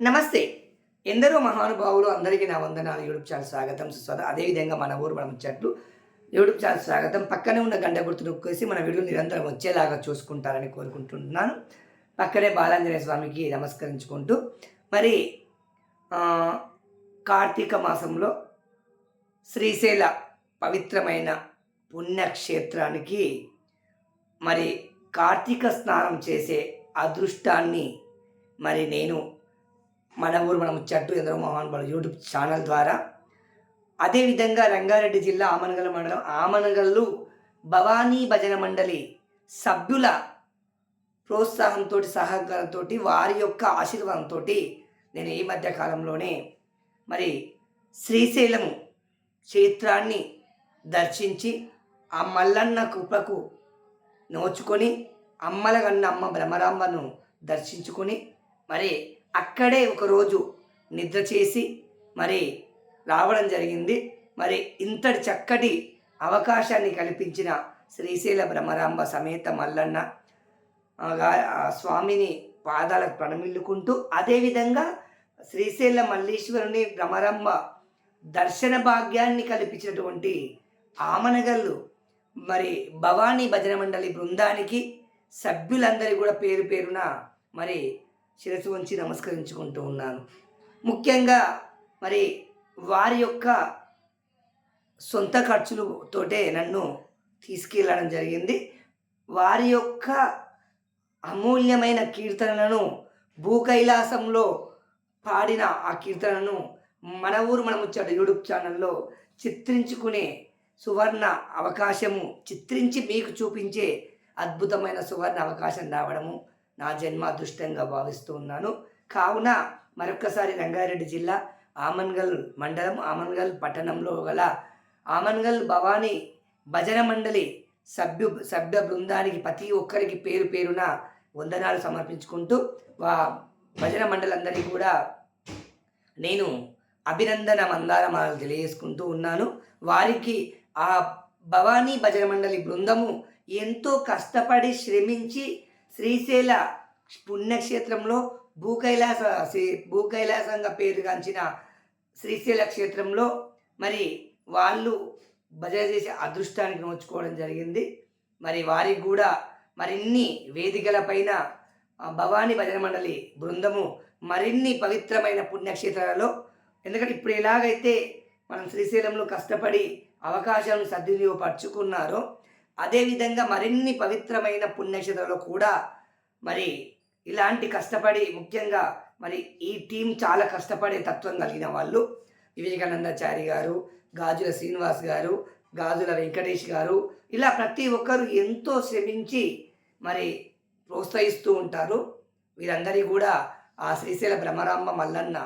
నమస్తే. ఎందరో మహానుభావులు అందరికీ నా వందనాలు. యూట్యూబ్ ఛానల్ స్వాగతం సుస్వాగతం. అదేవిధంగా మన ఊరు మనం ముచ్చట్లు. యూట్యూబ్ ఛానల్ స్వాగతం. పక్కనే ఉన్న గంట గుర్తు నొక్కేసి మన వీడియో నిరంతరం వచ్చేలాగా చూసుకుంటారని కోరుకుంటున్నాను. పక్కనే బాలాంజనేయ స్వామికి నమస్కరించుకుంటూ మరి కార్తీక మాసంలో శ్రీశైల పవిత్రమైన పుణ్యక్షేత్రానికి మరి కార్తీక స్నానం చేసే అదృష్టాన్ని మరి నేను మన ఊరు మన ముచ్చట్టు ఎందరో మోహన్ యూట్యూబ్ ఛానల్ ద్వారా. అదేవిధంగా రంగారెడ్డి జిల్లా ఆమనగల్ మండలం ఆమనగల్లు భవానీ భజన మండలి సభ్యుల ప్రోత్సాహంతో సహకారంతో వారి యొక్క ఆశీర్వాదంతో నేను ఈ మధ్య కాలంలోనే మరి శ్రీశైలము క్షేత్రాన్ని దర్శించి ఆ మల్లన్న కృపకు నోచుకొని అమ్మలగన్న అమ్మ బ్రహ్మరాంబను దర్శించుకొని మరి అక్కడే ఒకరోజు నిద్ర చేసి మరి రావడం జరిగింది. మరి ఇంతటి చక్కటి అవకాశాన్ని కల్పించిన శ్రీశైల బ్రహ్మరాంబ సమేత మల్లన్న ఆ స్వామిని పాదాలకు ప్రణమిల్లుకుంటూ అదేవిధంగా శ్రీశైల మల్లీశ్వరుని భ్రమరమ్మ దర్శన భాగ్యాన్ని కల్పించినటువంటి ఆమనగల్లు మరి భవానీ భజన మండలి బృందానికి సభ్యులందరి కూడా పేరు పేరున మరి శిరసు ఉంచి నమస్కరించుకుంటూ ఉన్నాను. ముఖ్యంగా మరి వారి యొక్క సొంత ఖర్చులతోటే నన్ను తీసుకెళ్ళడం జరిగింది. వారి యొక్క అమూల్యమైన కీర్తనలను భూకైలాసంలో పాడిన ఆ కీర్తనను మన ఊరు మన ముచ్చట యూట్యూబ్ ఛానల్లో చిత్రించుకునే సువర్ణ అవకాశము చిత్రించి మీకు చూపించే అద్భుతమైన సువర్ణ అవకాశం రావడము నా జన్మ అదృష్టంగా భావిస్తూ ఉన్నాను. కావున మరొక్కసారి రంగారెడ్డి జిల్లా ఆమన్గల్ మండలం ఆమన్గల్ పట్టణంలో గల ఆమన్గల్ భవానీ భజన మండలి సభ్యు సభ్య బృందానికి ప్రతి ఒక్కరికి పేరు పేరున వందనాలు సమర్పించుకుంటూ వా భజన మండలందరికీ కూడా నేను అభినందన మందారమాలు తెలియజేసుకుంటూ ఉన్నాను. వారికి ఆ భవానీ భజన మండలి బృందము ఎంతో కష్టపడి శ్రమించి శ్రీశైల పుణ్యక్షేత్రంలో భూకైలాస శ్రీ- భూకైలాసంగా పేరుగాంచిన శ్రీశైల క్షేత్రంలో మరి వాళ్ళు భజన చేసే అదృష్టానికి నోచుకోవడం జరిగింది. మరి వారికి కూడా మరిన్ని వేదికల పైన భవానీ భజన మండలి బృందము మరిన్ని పవిత్రమైన పుణ్యక్షేత్రాలలో ఎందుకంటే ఇప్పుడు ఎలాగైతే మనం శ్రీశైలంలో కష్టపడి అవకాశాలను సద్వినియోగపరుచుకున్నారో అదేవిధంగా మరిన్ని పవిత్రమైన పుణ్యక్షేత్రాల్లో కూడా మరి ఇలాంటి కష్టపడి ముఖ్యంగా మరి ఈ టీం చాలా కష్టపడే తత్వం కలిగిన వాళ్ళు వివేకానందాచారి గారు గాజుల శ్రీనివాస్ గారు గాజుల వెంకటేష్ గారు. ఇలా ప్రతి ఒక్కరు ఎంతో శ్రమించి మరి ప్రోత్సహిస్తూ ఉంటారు. వీరందరి కూడా ఆ శ్రీశైల భ్రమరాంబ మల్లన్న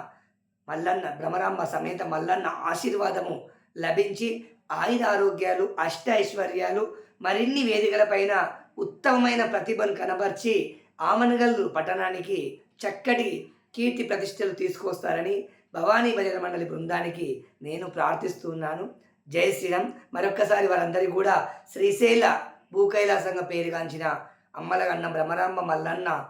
మల్లన్న భ్రమరాంబ సమేత మల్లన్న ఆశీర్వాదము లభించి ఆయుర ఆరోగ్యాలు అష్ట ఐశ్వర్యాలు మరిన్ని వేదికలపైన ఉత్తమమైన ప్రతిభను కనబర్చి ఆమనగల్లు పట్టణానికి చక్కటి కీర్తి ప్రతిష్టలు తీసుకొస్తారని భవానీ భజన మండలి బృందానికి నేను ప్రార్థిస్తున్నాను. జై శ్రీరామ్. మరొక్కసారి వారందరికీ కూడా శ్రీశైల భూకైలాసంగా పేరుగాంచిన అమ్మలగన్న భ్రమరాంబ మల్లన్న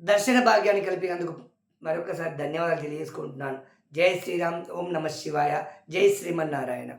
దర్శన భాగ్యాన్ని కలిపినందుకు మరొకసారి ధన్యవాదాలు తెలియజేసుకుంటున్నాను. జై శ్రీరామ్. ఓం నమ శివాయ. జై శ్రీమన్నారాయణ.